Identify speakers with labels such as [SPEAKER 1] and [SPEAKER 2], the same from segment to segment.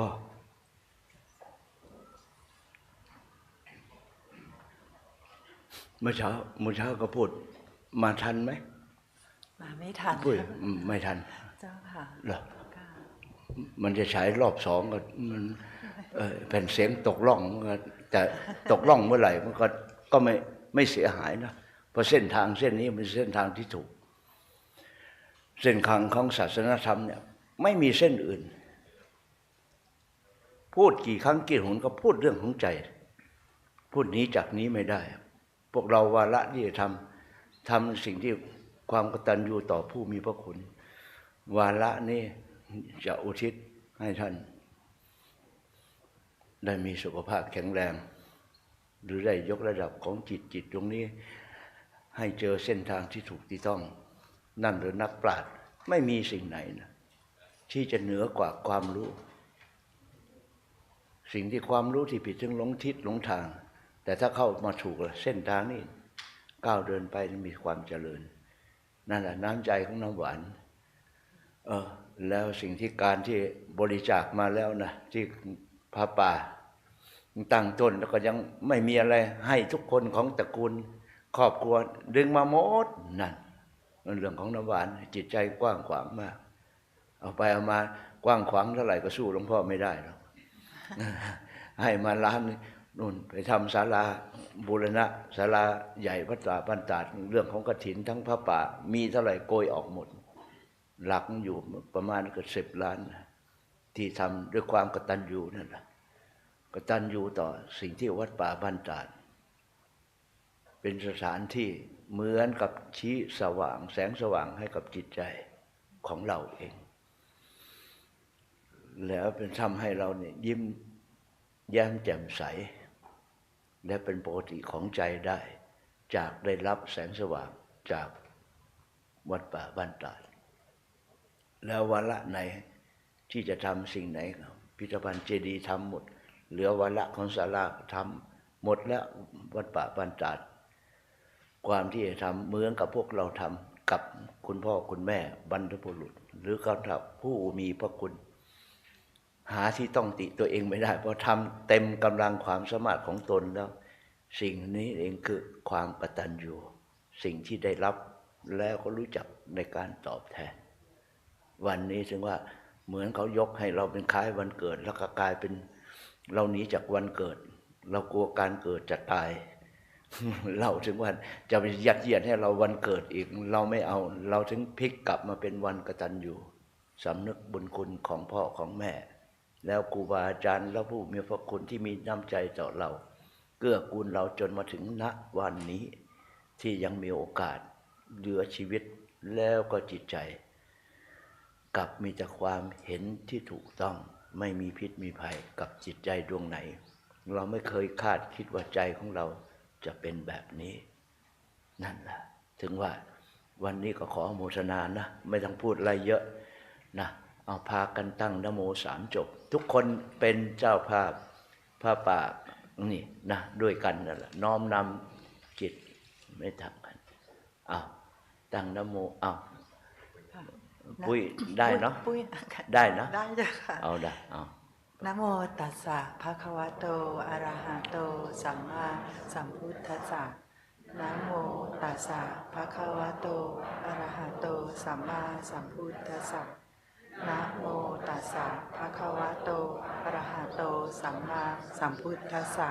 [SPEAKER 1] ก็เมื่อเช้าเมื่อเช้าก็พูด มาทันไหม
[SPEAKER 2] มาไม่ทัน
[SPEAKER 1] พูดอืมไม่ทัน
[SPEAKER 2] เจ้าค่ะ
[SPEAKER 1] เหรอ
[SPEAKER 2] ค่ะ
[SPEAKER 1] มันจะฉายรอบสองก็มันเออแผ่นเสียงตกล่องก็แต่ตกล่องเมื่อไหร่มันก็ก็ไม่ไม่เสียหายนะเพราะเส้นทางเส้นนี้เป็นเส้นทางที่ถูก เส้นทางของศาสนธรรมเนี่ย ไม่มีเส้นอื่น พูดกี่ครั้งกี่หนก็พูดเรื่องของใจ พูดนี้จากนี้ไม่ได้ พวกเราวาระที่จะทำทำสิ่งที่ความกตัญญูต่อผู้มีพระคุณ วาระนี้จะอุทิศให้ท่าน ได้มีสุขภาพแข็งแรง หรือได้ยกระดับของจิตจิตตรงนี้ ให้เจอเส้นทางที่ถูกที่ต้อง นั่นหรือนักปราชญ์ไม่มีสิ่งไหนนะที่จะเหนือกว่าความรู้ สิ่งที่ความรู้ที่ผิดถึงหลงทิศหลงทาง แต่ถ้าเข้ามาถูกเส้นทางนี้ก้าวเดินไปมีความเจริญ นั่นแหละน้ำใจของน้ำหวานเออแล้วสิ่งที่การที่บริจาคมาแล้วนะที่พระป่าตั้งต้นแล้วก็ยังไม่มีอะไรให้ทุกคนของตระกูลครอบครัวดึงมาหมดนั่นนั่นเรื่องของน้ำหวาน จิตใจกว้างขวางมาก เอาไปเอามากว้างขวางเท่าไหร่ก็สู้หลวงพ่อไม่ได้หรอก ให้มาล้านนู่นไปทำศาลาบูรณะศาลาใหญ่พระตาบันตาดเรื่องของกฐินทั้งพระป่า มีเท่าไหร่โกยออกหมด หลักอยู่ประมาณเกือบสิบล้าน ที่ทำด้วยความกตัญญูนั่นแหละกตัญญูต่อสิ่งที่วัดป่าบ้านตาดเป็นสถานที่เหมือนกับชี้สว่างแสงสว่างให้กับจิตใจของเราเอง แล้วเป็นทำให้เราเนี่ยยิ้มแย้มแจ่มใส และเป็นปกติของใจได้ จากได้รับแสงสว่างจากวัดป่าบ้านตาดแล้ววาระไหนที่จะทำสิ่งไหนพิพิธภัณฑ์เจดีย์ทำหมด เหลือวาระของศาลาทำหมดแล้ววัดป่าบ้านตาดความที่จะทำเหมือนกับพวกเราทำกับคุณพ่อคุณแม่บรรพบุรุษ หรือกับผู้มีพระคุณ หาที่ต้องติตัวเองไม่ได้ เพราะทำเต็มกำลังความสามารถของตนแล้ว สิ่งนี้เองคือความกตัญญูสิ่งที่ได้รับแล้วก็รู้จักในการตอบแทน วันนี้ถึงว่าเหมือนเขายกให้เราเป็นคล้ายวันเกิด แล้วก็กลายเป็นเราหนีจากวันเกิด เรากลัวการเกิดจะตาย เราถึงว่าจะไปยัดเยียดให้เราวันเกิดอีก เราไม่เอา เราถึงพลิกกลับมาเป็นวันกตัญญูสำนึกบุญคุณของพ่อของแม่ แล้วครูบาอาจารย์และผู้มีพระคุณที่มีน้ำใจต่อเรา เกื้อกูลเราจนมาถึงณวันนี้ ที่ยังมีโอกาสเหลือชีวิตแล้วก็จิตใจกลับมีแต่ความเห็นที่ถูกต้องไม่มีพิษมีภัยกับจิตใจดวงไหน เราไม่เคยคาดคิดว่าใจของเราจะเป็นแบบนี้ นั่นแหละถึงว่าวันนี้ก็ขอโมทนานะ ไม่ต้องพูดอะไรเยอะนะ เอาพากันตั้งนโมสามจบ ทุกคนเป็นเจ้าภาพพระป่านี่นะด้วยกันนั่นแหละน้อมนำจิตไม่ทำกันเอาตั้งนโมเอา
[SPEAKER 2] ค่ะ
[SPEAKER 1] ปุ้ยได้เนาะ
[SPEAKER 2] ปุ้ย
[SPEAKER 1] ได้นะ
[SPEAKER 2] ได้จ้ะค่ะ
[SPEAKER 1] เอาได้เอา
[SPEAKER 2] นะโมตัสสะภะคะวะโตอะระหะโต สัมมาสัมพุทธัสสะนะโมตัสสะภะคะวะโตอะระหะโต สัมมาสัมพุทธัสสะ นะโมตัสสะภะคะวะโตอะระหะโต สัมมาสัมพุทธัสสะ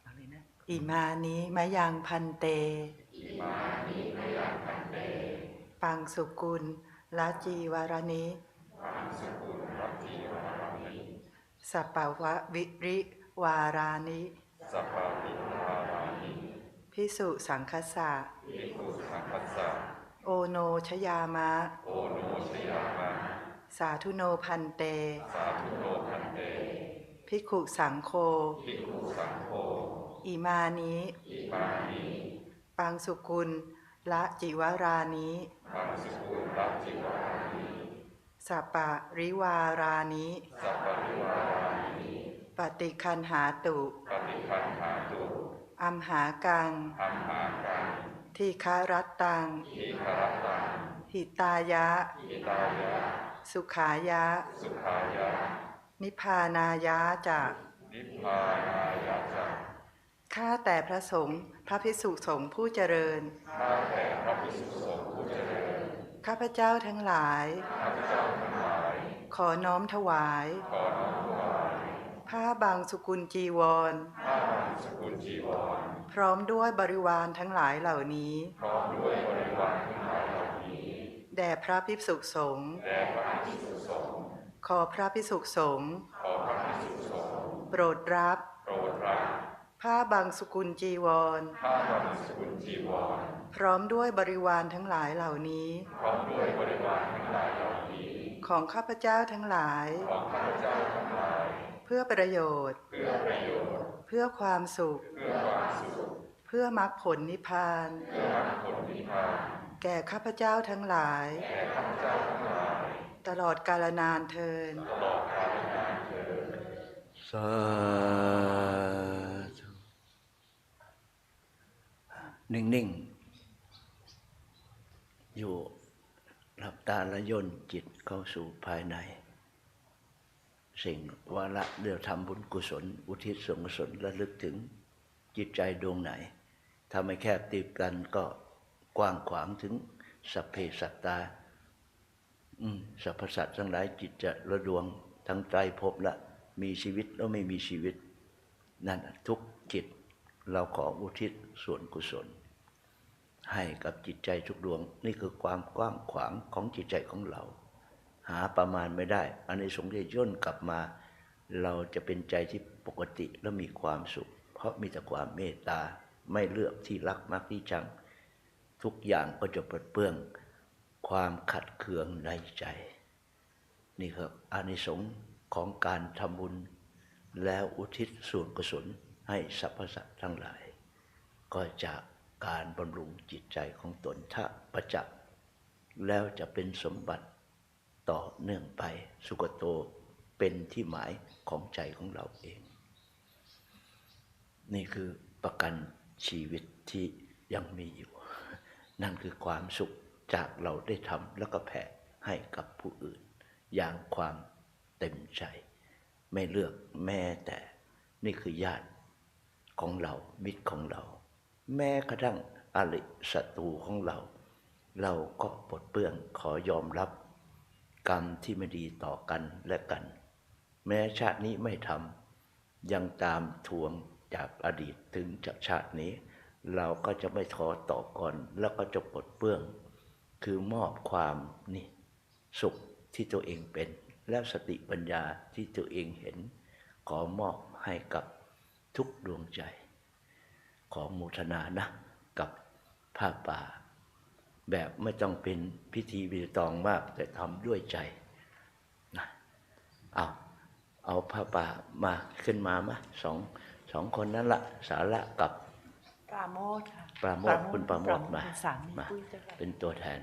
[SPEAKER 2] เอาเลยนะอิมานิมะยังพันเต ปังสุกุลละจีวารณิสัปปวะวิริวารานิ
[SPEAKER 3] สัพพะปิวารานิ
[SPEAKER 2] พิสุสังคสะ
[SPEAKER 3] ภิกขุสังคัสสะ
[SPEAKER 2] โอโนชยามะ
[SPEAKER 3] โอโนชยามะ
[SPEAKER 2] สาธุโนพันเต
[SPEAKER 3] สาธุโนพันเต
[SPEAKER 2] ภิกขุสังโฆ
[SPEAKER 3] ภิกขุสังโฆ
[SPEAKER 2] อิมานิ
[SPEAKER 3] อิมานิ
[SPEAKER 2] ปังสุกุลละจิวารานิ
[SPEAKER 3] ปังสุกุลรัจิวานิ
[SPEAKER 2] สัปปะริวารานิ
[SPEAKER 3] สัพพะริวารานิ
[SPEAKER 2] ปฏิคันหาตุ
[SPEAKER 3] ปฏิคันหาตุ
[SPEAKER 2] อัมหากัง
[SPEAKER 3] อัมหากัง
[SPEAKER 2] ทีคารัตตัง
[SPEAKER 3] ทีคารตัง
[SPEAKER 2] หิตายะ
[SPEAKER 3] อิตายะ
[SPEAKER 2] สุขายะ
[SPEAKER 3] สุขายะ
[SPEAKER 2] นิพพานายะจะ
[SPEAKER 3] นิพพานายะจะ
[SPEAKER 2] ข้าแต่พระสงฆ์พระภิกษุสงฆ์ผู้เจริญ
[SPEAKER 3] ข้าแต่พระภิกษุสงฆ์ผู้เจริญ
[SPEAKER 2] ข้าพเจ้าทั้งหลาย
[SPEAKER 3] ข้าพเจ้าทั้งหลาย
[SPEAKER 2] ขอน้อมถวาย ผ้าบางสุกุลจีวร
[SPEAKER 3] ผ้าบางสกุลจีวร
[SPEAKER 2] พร้อมด้วยบริวารทั้งหลายเหล่านี้
[SPEAKER 3] พร้อมด้วยบริวารทั้งหลายเหล่านี้
[SPEAKER 2] แด่พระภิกษุสงฆ์
[SPEAKER 3] แด่พระภิกษุสงฆ์
[SPEAKER 2] ขอพระภิกษุสงฆ์
[SPEAKER 3] ขอพระภิกษุสงฆ์
[SPEAKER 2] โปรดรับ
[SPEAKER 3] โปรดรับ
[SPEAKER 2] ผ้าบางสุกุลจีวร
[SPEAKER 3] ผ้าบางสกุลจีวร
[SPEAKER 2] พร้อมด้วยบริวารทั้งหลายเหล่านี้
[SPEAKER 3] พร้อมด้วยบริวารทั้งหลายเหล่านี้
[SPEAKER 2] ของข้าพเจ้าทั้งหลาย
[SPEAKER 3] ของข้าพเจ้าทั้งหลาย
[SPEAKER 2] เพื่อประโยชน์
[SPEAKER 3] เพื่อประโยชน์
[SPEAKER 2] เพื่อความสุข
[SPEAKER 3] เพื่อความสุข
[SPEAKER 2] เพื่อมรรคผลนิพพาน
[SPEAKER 3] เพื่อมรรคผลนิพพาน
[SPEAKER 2] แก่ข้าพเจ้าทั้งหลาย
[SPEAKER 3] แก่ข้าพเจ้าทั้งหลาย
[SPEAKER 2] ตลอดกาลนานเทิน
[SPEAKER 3] ตลอดกาลนานเทอญ
[SPEAKER 1] สาธุนิ่งๆ อยู่หลับตาและย่นจิตเข้าสู่ภายใน สิ่งวาระเดือทำบุญกุศล อุทิศส่วนกุศลระลึกถึงจิตใจดวงไหนถ้าไม่แคบตีบกันก็กว้างขวางถึงสัพเพสัตตาสรรพสัตว์ทั้งหลายจิตจะระดวงทั้งใจภพละมีชีวิตแล้วไม่มีชีวิต นั่นทุกจิตเราขออุทิศส่วนกุศล ให้กับจิตใจทุกดวง นี่คือความกว้างขวางของจิตใจของเราาประมาณไม่ได้อันในสงส์จะย่นกลับมา เราจะเป็นใจที่ปกติและมีความสุข เพราะมีแต่ความเมตตาไม่เลือกที่รักมักที่ชัง ทุกอย่างก็จะเปลดเปลื้องความขัดเคืองในใจ นี่ครับอานิสงส์ของการทำบุญ แล้วอุทิศส่วนกุศลให้สรรพสัตว์ทั้งหลาย ก็จากการบำรุงจิตใจของตนถ้าประจักษ์แล้วจะเป็นสมบัติ ต่อเนื่องไปสุกโตเป็นที่หมายของใจของเราเอง นี่คือประกันชีวิตที่ยังมีอยู่ นั่นคือความสุขจากเราได้ทำแล้วก็แผ่ให้กับผู้อื่น อย่างความเต็มใจ ไม่เลือกแม้แต่นี่คือญาติของเรามิตรของเรา แม้กระทั่งอริศัตรูของเรา เราก็ปลดเปลื้องขอยอมรับ กรรมที่ไม่ดีต่อกันและกัน แม้ชาตินี้ไม่ทำยังตามทวงจากอดีตถึงจากชาตินี้ เราก็จะไม่ท้อต่อก่อนแล้วก็จะปลดเปื้อง คือมอบความนี่สุขที่ตัวเองเป็น และสติปัญญาที่ตัวเองเห็น ขอมอบให้กับทุกดวงใจ ขอมุทนานะกับผ้าป่า แบบไม่ต้องเป็นพิธีวิตองมาก แต่ทำด้วยใจนะเอาเอาผ้าป่ามาขึ้นมามาสองสองคนนั้นละสาระกับ
[SPEAKER 2] ปราโมทค่ะ
[SPEAKER 1] ปราโมทคุณปราโมทมา
[SPEAKER 2] สามี
[SPEAKER 1] มา
[SPEAKER 2] ปุ้ยเจริญ
[SPEAKER 1] เป็นตัวแทน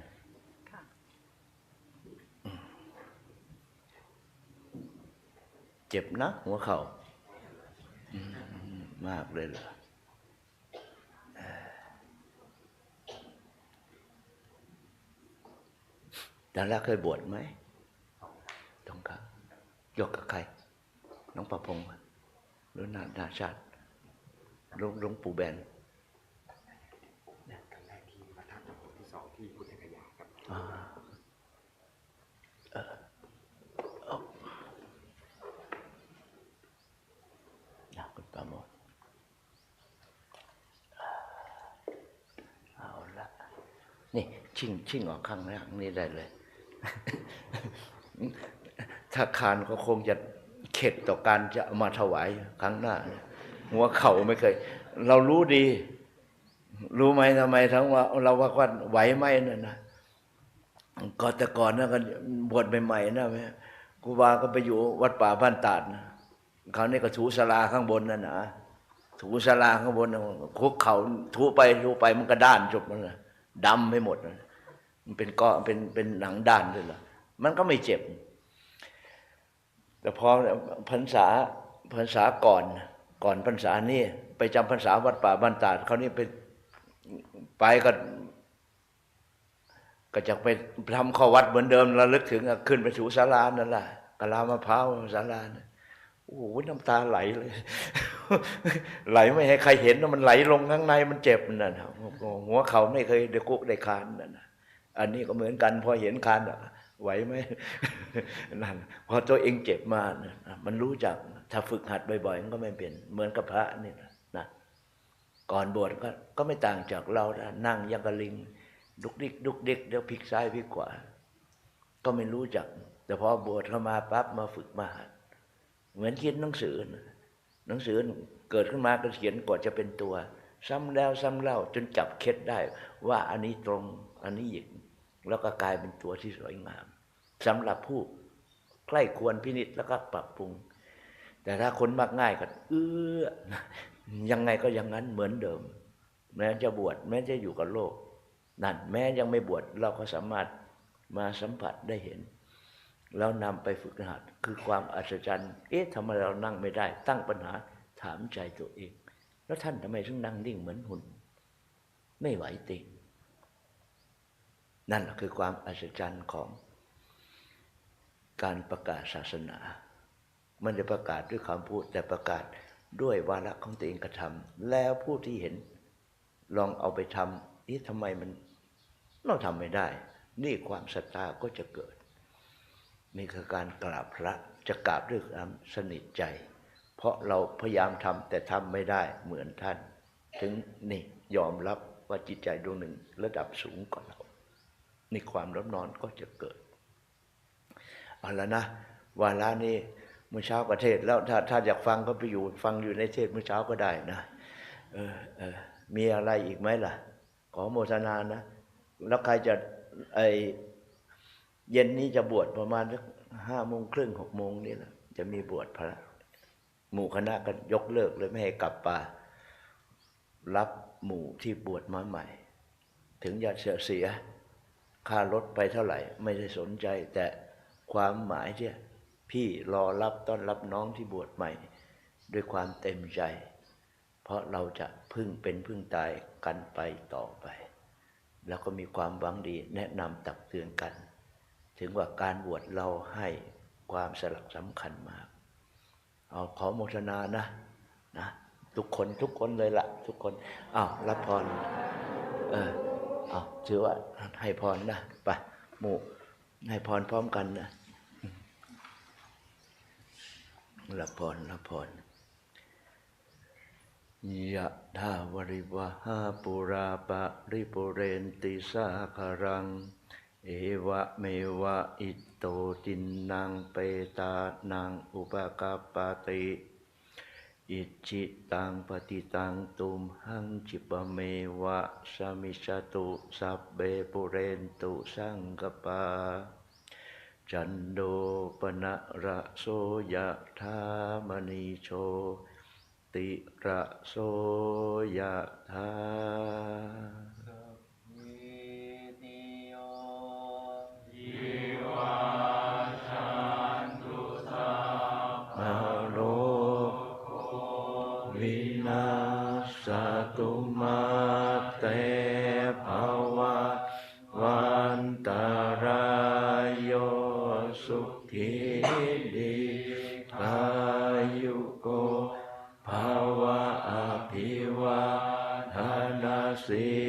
[SPEAKER 2] ค่ะ
[SPEAKER 1] เจ็บนะหัวเขา่าอืมมากเลยเหรอเอ่อ ดาราเคยบวชไหมต้องครับยกกับใคร น้องประพงษ์อะหรือนานาชาติหลวงหลวงปู่แบน
[SPEAKER 4] ครั้งแรกที่วัดท่าจังหวัดที่สองที่พุทธกยาครับ
[SPEAKER 1] อ่าเอ่อเอานะคุณประโมทเอาละนี่ชิ่งชิ่งออกข้างล่างนี่ได้เลย ถ้าคานก็คงจะเข็ดต่อการจะมาถวายครั้งหน้า หัวเข่าไม่เคย เรารู้ดี รู้ไหมทำไมทั้งว่า เราว่าว่าไหวไหมนั่นนะก่อนแต่ก่อนนะกันบวชใหม่ๆนะแม่ครูบาก็ไปอยู่วัดป่าบ้านตาดนะเขานี่ก็ถูสลาข้างบนนั่นนะถูสลาข้างบนนะคุกเขาถูไปถูไปมันก็ด้านจบมันนะดำไปหมดนะ มันเป็นก้อนเป็นเป็นหนังด้านเลยล่ะมันก็ไม่เจ็บ แต่พอพรรษาพรรษาก่อนก่อนพรรษานี่ไปจำพรรษาวัดป่าบ้านตาดเขานี่ไปไปก็ก็จะไปทำข้อวัดเหมือนเดิมระลึกถึงขึ้นไปถูศาลานั่นแหละกะลามะพร้าวศาลานะโอ้โหน้ำตาไหลเลย ไหลไม่ให้ใครเห็นนะมันไหลลงข้างในมันเจ็บนั่นนะหัวเขาไม่เคยได้กุกได้คานนั่นนะ อันนี้ก็เหมือนกันพอเห็นคานไหวไหมนั่นพอตัวเองเจ็บมานะมันรู้จัก ถ้าฝึกหัดบ่อยๆมันก็ไม่เป็นเหมือนกับพระนี่นะก่อนบวชก็ก็ไม่ต่างจากเรานะนั่งยังกะลิง ดุกดิกดุกดิกเดี๋ยวพลิกซ้ายพลิกขวาก็ไม่รู้จัก แต่พอบวชเข้ามาปั๊บมาฝึกมาหัดเหมือนเขียนหนังสือนะหนังสือเกิดขึ้นมาก็เขียนกว่าจะเป็นตัว ซ้ำแล้วซ้ำเล่าจนจับเคล็ดได้ ว่าอันนี้ตรงอันนี้หยิก แล้วก็กลายเป็นตัวที่สวยงามสำหรับผู้ใกล้ควรพินิจแล้วก็ปรับปรุง แต่ถ้าคนมักง่ายก็เอื้อยังไงก็อย่างนั้นเหมือนเดิม แม้จะบวชแม้จะอยู่กับโลกนั่นแม้ยังไม่บวชเราก็สามารถมาสัมผัสได้เห็น แล้วนำไปฝึกหัดคือความอัศจรรย์เอ๊ะทำไมเรานั่งไม่ได้ ตั้งปัญหาถามใจตัวเอง แล้วท่านทำไมถึงนั่งนิ่งเหมือนหุ่น ไม่ไหวติง นั่นคือความอัศจรรย์ของการประกาศศาสนา มันจะประกาศด้วยคำพูดแต่ประกาศด้วยวาระของตัวเองกระทำแล้วผู้ที่เห็นลองเอาไปทำนี่ทำไมมันเราทำไม่ได้ นี่ความศรัทธาก็จะเกิด นี่คือการกราบพระจะกราบด้วยความสนิทใจ เพราะเราพยายามทำแต่ทำไม่ได้เหมือนท่าน ถึงนี่ยอมรับว่าจิตใจดวงหนึ่งระดับสูงกว่าเรา นี่ความรับนอนก็จะเกิดเอาละนะวาระนี้เมื่อเช้าประเทศแล้วถ้าถ้าอยากฟังก็ไปอยู่ฟังอยู่ในเทศเมื่อเช้าก็ได้นะเออเออมีอะไรอีกไหมล่ะ ขอโมทนานะ แล้วใครจะไอเย็นนี้จะบวชประมาณสักห้าโมงครึ่งหกโมงนี่แหละจะมีบวชพระหมู่คณะก็ยกเลิกเลยไม่ให้กลับป่ารับหมู่ที่บวชมาใหม่ ถึงจะเสียเสีย ค่ารถไปเท่าไหร่ ไม่ได้สนใจ แต่ความหมายที่พี่รอรับต้อนรับน้องที่บวชใหม่ ด้วยความเต็มใจ เพราะเราจะพึ่งเป็นพึ่งตายกันไปต่อไป แล้วก็มีความหวังดีแนะนำตักเตือนกัน ถึงว่าการบวชเราให้ความสลักสำคัญมาก เอาขอโมทนานะนะ ทุกคนทุกคนเลยละทุกคนอ้าวรับพรเออ เอาถือว่าให้พรนะไปหมู่ให้พรพร้อมกันนะรับพรรับพรยะธาวริวหาปุราปะริปุเรนติสาคารัง เอวะเมวะอิตโตตินนางเปตานังอุปกาปติ อิจิตังปฏิตังตุมหังจิปเมวะสมิชตุสัพเบปุเรนตุสังกปา จันโดปนะระโสยะธามณีโชติระโสยะธามา สุขีดีอายุโกภาวะอภิวาทนาสี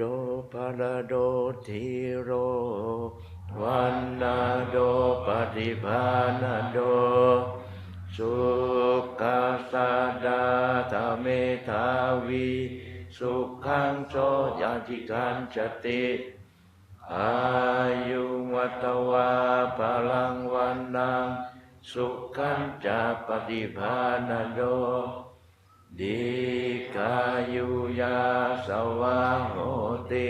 [SPEAKER 1] โดปาราโดทีโรวันนาโดปฏิภาณโด สุขสาดาธรรมทาวี สุขังโสยาธิการจติอายุวัตวาพลังวันนังสุขังจะปฏิภาณโด ดีกายุยาสวาโหติ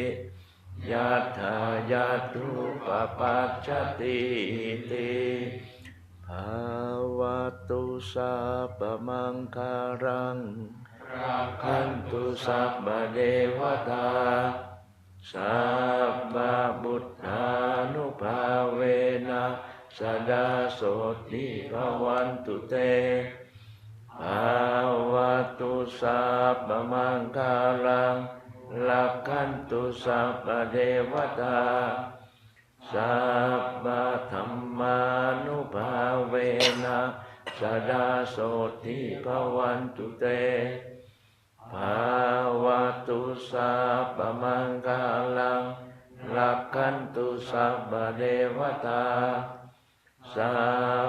[SPEAKER 1] ยัตถายาตุปปัจจติติภาวะตุสัพมังคารังขันตุสัพพะเดวตาสัพพะบุตธานุภาเวนะสดาโสติภวันตุเต ภาวะตุสัพพะมังคารังลักขันตุสัพพะเดวตาสัพพะธรรมานุภาเวนะสดาโสติภวันตุเตภาวะตุสัพพะมังคาลังลักขันตุสัพพะเดวตา สั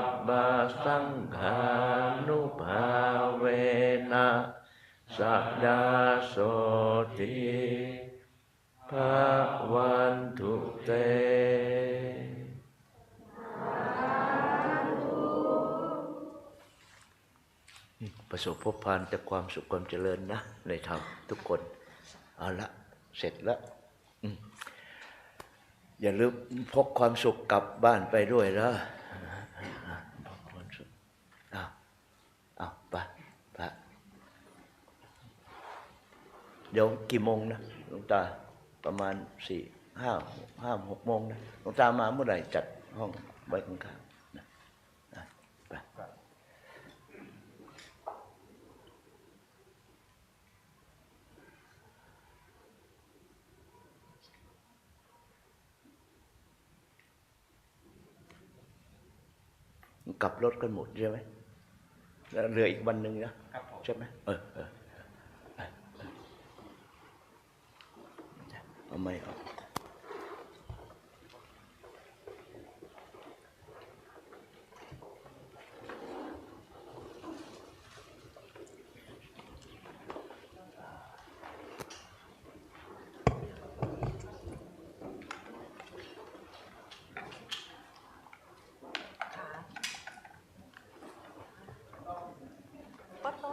[SPEAKER 1] พพะสังฆานุภาเวนะสัดดาโสติภาวันตุเตประสบพบพานแต่ความสุขความเจริญนะ ในธรรมทุกคน เอาละเสร็จแล้วอืมอย่าลืมพกความสุขกลับบ้านไปด้วยนะพกความสุขเอา เอาไปไปเดี๋ยวกี่โมงนะหลวงตาประมาณสี่ห้าห้าหกโมงนะหลวงตามาเมื่อไหร่จัดห้องไว้ข้างๆนะนะไปกลับรถกันหมดใช่ไหม เหลืออีกวันหนึ่งนะครับ
[SPEAKER 4] ผม
[SPEAKER 1] ใช่ไหมเออเออเออเออเอาไม่ออก